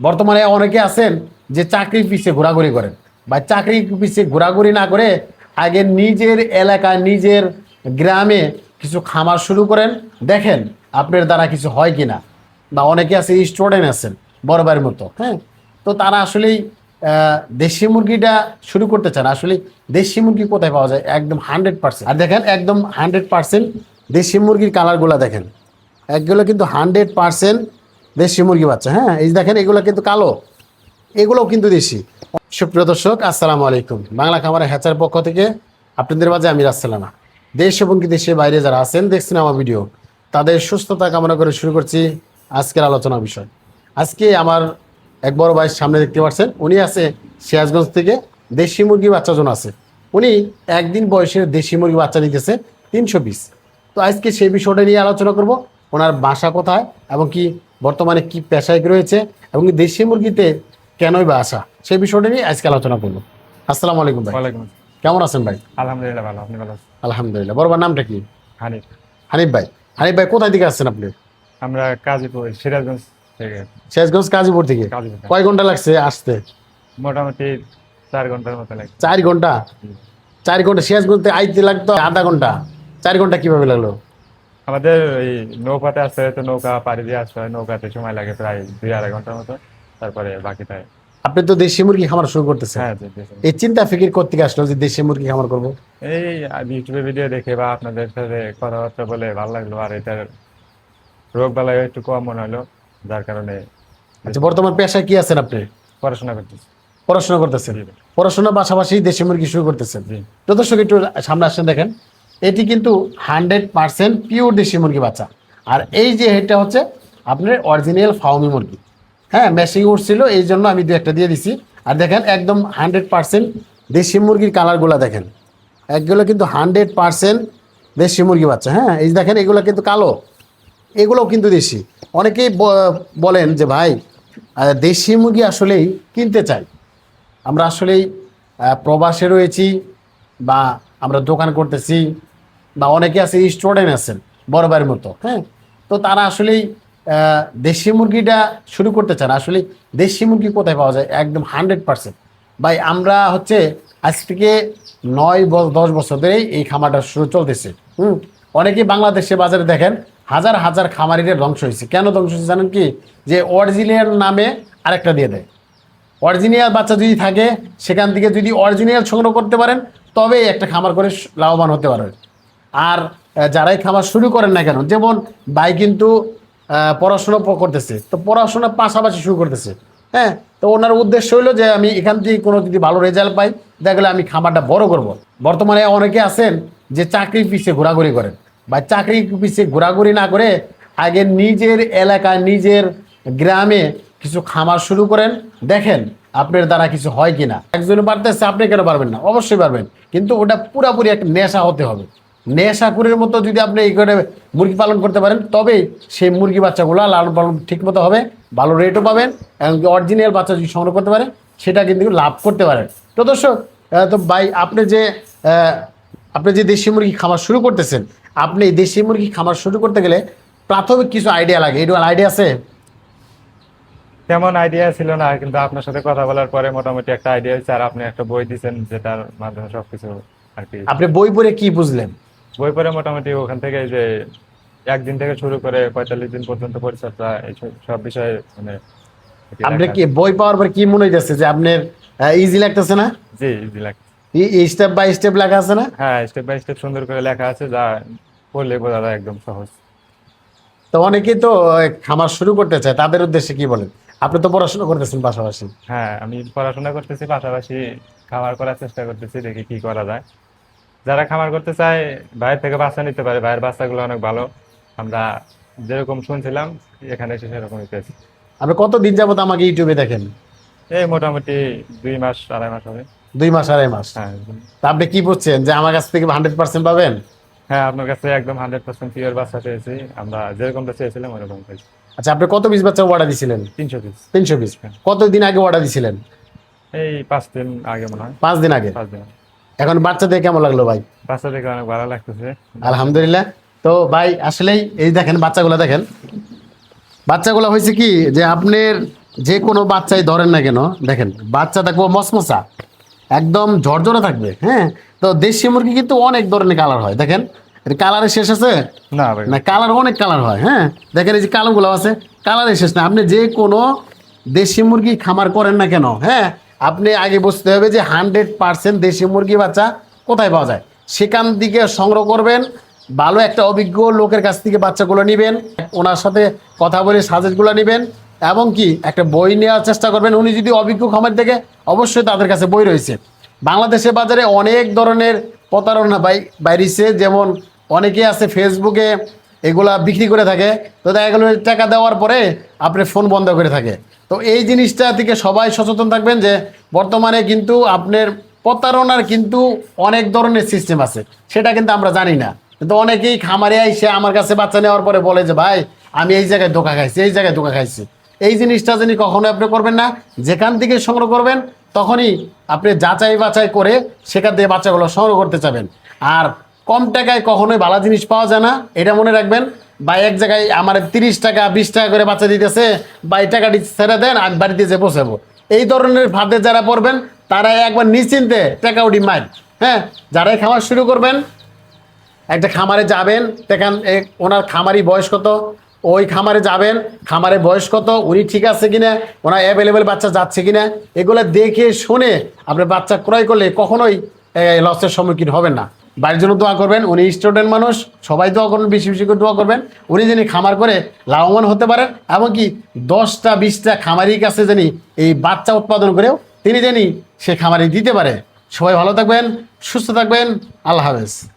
বর্তমানে অনেকে আছেন যে চাকরির পিছিয়ে ঘোরাঘুরি করেন। বা চাকরি পিছিয়ে ঘোরাঘুরি না করে আগে নিজের এলাকায়, নিজের গ্রামে কিছু খামার শুরু করেন। দেখেন আপনার দ্বারা কিছু হয় কিনা। বা অনেকে আছে স্টুডেন্ট আছেন ভাইয়ের মতো হ্যাঁ? তো তারা আসলেই দেশি মুরগিটা শুরু করতে চান। আসলে দেশি মুরগি কোথায় পাওয়া যায়? একদম হান্ড্রেড পার্সেন্ট আর দেখেন, একদম হান্ড্রেড পার্সেন্ট দেশি মুরগির কালারগুলো দেখেন। একগুলো কিন্তু হান্ড্রেড পার্সেন্ট দেশি মুরগি বাচ্চা হ্যাঁ? এই দেখেন, এগুলো কিন্তু কালো। এগুলোও কিন্তু দেশি। সুপ্রিয় দর্শক, আসসালামু আলাইকুম। বাংলা খামারের হ্যাচার পক্ষ থেকে আপনাদের মাঝে আমি রাসেলানা দেশ এবং কি দেশের বাইরে যারা আছেন, দেখছেন আমার ভিডিও, তাদের সুস্থতা কামনা করে শুরু করছি আজকের আলোচনা বিষয়। আজকে আমার এক বড় ভাইয়ের সামনে দেখতে পাচ্ছেন, উনি আছে সিরাজগঞ্জ থেকে দেশি মুরগি বাচ্চা জন আছে। উনি একদিন বয়সের দেশি মুরগি বাচ্চা নিতেছে তিনশো পিস। তো আজকে সেই বিষয়টা নিয়ে আলোচনা করব, ওনার বাসা কোথায় এবং কি বর্তমানে কি পেশায় রয়েছে এবং দেশি মুরগিতে কেনই বা আসা সেই বিষয়টা নিয়ে আজকে আলোচনা করব। আসসালামু আলাইকুম ভাই। ওয়ালাইকুম কেমন আছেন ভাই? আলহামদুলিল্লাহ ভালো আপনি ভালো আছেন? আলহামদুলিল্লাহ। বড়বার নামটা কি? হানিফ। হানিফ ভাই। হানিফ ভাই কোথায় থেকে আসছেন আপনি? আমরা কাজীপুর সিরাজগঞ্জ থেকে। শেষগঞ্জ কাজীপুর থেকে? কয় ঘণ্টা লাগছে আসতে? মোটামুটি চার ঘণ্টার মতো লাগে চার ঘণ্টা? চার ঘণ্টা শেষগঞ্জ থেকে আইতে লাগতো আধা ঘণ্টা। চার ঘণ্টা কীভাবে লাগল? আমাদের এই নৌকাতে আসতে হয় তো নৌকা পাড়ি দিয়ে আসতে হয় নৌকাতে সময় লাগে প্রায় দুই আড়াই ঘণ্টার মতো তারপরে বাকিটাই আপনি তো দেশি মুরগি খামার শুরু করতেছেন। হ্যাঁ। এই চিন্তা ফিকির করতে আসলো যে দেশি মুরগি খামার করব। এই ইউটিউবে ভিডিও দেখে বা আপনাদের সাথে কথাবার্তা বলে ভালো লাগল আর এটার রোগ বালাই একটু কম মনে হলো যার কারণে আচ্ছা বর্তমান পেশায় কি আছেন আপনি? পড়াশোনা করতেছি। পড়াশোনা করতেছেন। পড়াশোনার পাশাপাশি দেশি মুরগি শুরু করতেছেন। তো একটু সামনে আসেন দেখেন। এটি কিন্তু হান্ড্রেড পার্সেন্ট পিওর দেশি মুরগি বাচ্চা। আর এই যে এটা হচ্ছে আপনার অরিজিনাল ফাউমি মুরগি। হ্যাঁ মেশিং উঠছিল এই জন্য আমি দু একটা দিয়ে দিছি। আর দেখেন, একদম হান্ড্রেড পার্সেন্ট দেশি মুরগির কালারগুলো দেখেন। একগুলো কিন্তু হান্ড্রেড পার্সেন্ট দেশি মুরগি বাচ্চা হ্যাঁ। এই দেখেন, এগুলো কিন্তু কালো। এগুলোও কিন্তু দেশি। অনেকেই বলেন যে, ভাই দেশি মুরগি আসলেই কিনতে চাই। আমরা আসলেই প্রবাসে রয়েছি বা আমরা দোকান করতেছি বা অনেকে আছে স্টুডেন্ট আছেন, বড় ভাইয়ের মতো হ্যাঁ? তো তারা আসলেই দেশি মুরগিটা শুরু করতে চান। আসলে দেশি মুরগি কোথায় পাওয়া যায়? একদম হান্ড্রেড পার্সেন্ট ভাই, আমরা হচ্ছে আজ থেকে নয় বছর দশ বছর ধরেই এই খামারটা শুরু চলতেছে। হুম? অনেকে বাংলাদেশে বাজারে দেখেন, হাজার হাজার খামারিদের ধ্বংস হয়েছে। কেন ধ্বংস হয়েছে জানেন কি? যে অরিজিনাল নামে আরেকটা দিয়ে দেয়। অরিজিনাল বাচ্চা যদি থাকে, সেখান থেকে যদি অরিজিনাল সংগ্রহ করতে পারেন তবে একটা খামার করে লাভবান হতে পারবেন। আর যারাই খামার শুরু করেন না কেন, যেমন ভাই কিন্তু পড়াশোনা করতেছে, তো পড়াশোনার পাশাপাশি শুরু করতেছে হ্যাঁ? তো ওনার উদ্দেশ্য হলো যে আমি এখান থেকে কোনো যদি ভালো রেজাল্ট পাই দেখলে আমি খামারটা বড় করব। বর্তমানে অনেকে আছেন যে চাকরির পিছিয়ে ঘোরাঘুরি করেন। বা চাকরি পিছিয়ে ঘোরাঘুরি না করে আগে নিজের এলাকা নিজের গ্রামে কিছু খামার শুরু করেন, দেখেন আপনার দ্বারা কিছু হয় কিনা। একজন পারতেছে আপনি কেন পারবেন না? অবশ্যই পারবেন। কিন্তু ওটা পুরাপুরি একটা নেশা হতে হবে। নেশা নেশাকুরের মতো যদি আপনি এই করে মুরগি পালন করতে পারেন, তবেই সেই মুরগি বাচ্চাগুলো লালন পালন ঠিক মতো হবে, ভালো রেটও পাবেন, এবং অরিজিনাল বাচ্চা যদি সংগ্রহ করতে পারেন, সেটা কিন্তু লাভ করতে পারেন। তো দর্শক তো ভাই, আপনি যে আপনি যে দেশি মুরগি খামার শুরু করতেছেন, আপনি এই দেশি মুরগি খামার শুরু করতে গেলে প্রাথমিক কিছু আইডিয়া লাগে। এটু আইডিয়া আছে? তেমন আইডিয়া ছিল না কিন্তু আপনার সাথে কথা বলার পরে মোটামুটি একটা আইডিয়া হয়েছে আর আপনি একটা বই দিচ্ছেন যেটার মাধ্যমে সবকিছু আর কি। আপনি বই পড়ে কি বুঝলেন? বই পড়ে মোটামুটি ওখান থেকে যে একদিন থেকে শুরু করে পঁয়তাল্লিশ দিন পর্যন্ত পরিচর্যা এই সব- বিষয়ে মানে আপনি কি বই পাওয়ার পর কি মনে হইতেছে যে আপনার ইজি লাগতেছে না। জি ইজি লাগে স্টেপ বাই স্টেপ লেখা আছে না? হ্যাঁ স্টেপ বাই স্টেপ সুন্দর করে লেখা আছে যা পড়লে বোঝা যায় একদম সহজ। তো অনেকেই তো খামার শুরু করতে চায় তাদের উদ্দেশ্যে কি বলেন? আপনি তো পড়াশোনা করতেছেন পাশাপাশি। হ্যাঁ আমি পড়াশোনা করতেছি পাশাপাশি খামার করার চেষ্টা করতেছি দেখি কি করা যায়। যারা খামার করতে চায় বাইরে থেকে বাচ্চা নিতে পারে বাইরের বাচ্চাগুলো অনেক ভালো। আমরা যেরকম শুনছিলাম এখানে এসে সেরকমই পেয়েছি। আপনি কত দিন যাবত আমাকে ইউটিউবে দেখেন? এই মোটামুটি দুই মাস আড়াই মাস হবে। দুই মাস আড়াই মাস? হ্যাঁ তা আপনি কি বুঝছেন যে আমার কাছ থেকে হান্ড্রেড পার্সেন্ট পাবেন? হ্যাঁ আপনার কাছে একদম হান্ড্রেড পার্সেন্ট পিওর বাচ্চা পেয়েছি। আমরা যেরকমটা চেয়েছিলাম ওরকম পেয়েছি। আচ্ছা আপনি কত পিস বাচ্চা অর্ডার দিছিলেন? তিনশো পিস তিনশো পিস কত দিন আগে অর্ডার দিছিলেন? এই পাঁচ দিন আগে মনে হয়। পাঁচ দিন আগে? এখন বাচ্চা দিয়ে কেমন লাগল ভাই? বাচ্চা দেখে অনেক ভালো লাগতেছে। আলহামদুলিল্লাহ। তো ভাই আসলেই এই দেখেন বাচ্চাগুলো দেখেন। বাচ্চাগুলো হয়েছে কি যে আপনার যে কোনো বাচ্চাই ধরেন না কেন দেখেন বাচ্চা থাকব মসমসা একদম ঝরঝরে থাকবে হ্যাঁ? তো দেশি মুরগি কিন্তু অনেক ধরনের কালার হয় দেখেন। কালারের শেষ আছে? না ভাই। না কালার অনেক কালার হয় হ্যাঁ? দেখেন এই যে কালোগুলো আছে কালারের শেষ না। আপনি যে কোনো দেশি মুরগি খামার করেন না কেন হ্যাঁ? আপনি আগে বুঝতে হবে যে হান্ড্রেড পার্সেন্ট দেশি মুরগি বাচ্চা কোথায় পাওয়া যায়। সেখান থেকে সংগ্রহ করবেন ভালো একটা অভিজ্ঞ লোকের কাছ থেকে বাচ্চাগুলো নেবেন ওনার সাথে কথা বলে সাজেসগুলো নেবেন এবং কি একটা বই নেওয়ার চেষ্টা করবেন। উনি যদি অভিজ্ঞ খামার থেকে অবশ্যই তাদের কাছে বই রয়েছে। বাংলাদেশের বাজারে অনেক ধরনের প্রতারণা বাই বাইরিছে যেমন অনেকে আছে ফেসবুকে এগুলা বিক্রি করে থাকে। তো দেখা টাকা দেওয়ার পরে আপনি ফোন বন্ধ করে থাকে। তো এই জিনিসটা থেকে সবাই সচেতন থাকবেন যে বর্তমানে কিন্তু আপনার প্রতারণার কিন্তু অনেক ধরনের সিস্টেম আছে। সেটা কিন্তু আমরা জানি না। কিন্তু অনেকেই খামারে আইসে আমার কাছে বাচ্চা নেওয়ার পরে বলে যে, ভাই, আমি এই জায়গায় ধোকা খাইছি, এই জায়গায় ধোকা খাইছি। এই জিনিসটা যিনি কখনো আপনি করবেন না, যেখান থেকে সংগ্রহ করবেন, তখনই আপনি যাচাই বাছাই করে সেখান থেকে বাচ্চাগুলো সংগ্রহ করতে চাবেন আর কম টাকায় কখনোই ভালো জিনিস পাওয়া যায় না। এটা মনে রাখবেন বা এক জায়গায় আমার তিরিশ টাকা, বিশ টাকা করে বাচ্চা দিতেছে বা এই টাকাটি ছেড়ে দেন আর বাড়িতে যে বসাবো। এই ধরনের ফাঁদে যারা পড়বেন তারা একবার নিশ্চিন্তে টাকা উঠি মার হ্যাঁ যারাই খাওয়া শুরু করবেন, একটা খামারে যাবেন, দেখেন ওনার খামারি বয়স কত, ওই খামারে যাবেন, খামারে বয়স কত, উনি ঠিক আছে কিনা, ওনার অ্যাভেলেবেল বাচ্চা যাচ্ছে কিনা, এগুলো দেখে শুনে আপনি বাচ্চা ক্রয় করলে কখনোই লসের সম্মুখীন হবেন না। বাড়ির জন্য দোয়া করবেন। উনি স্টুডেন্ট মানুষ, সবাই দোয়া করবেন, বেশি বেশি করে দোয়া করবেন। উনি যিনি খামার করে লাভবান হতে পারেন, এমনকি দশটা, বিশটা খামারির কাছে যিনি এই বাচ্চা উৎপাদন করেও তিনি যিনি সে খামারি দিতে পারে। সবাই ভালো থাকবেন, সুস্থ থাকবেন। আল্লাহ হাফেজ।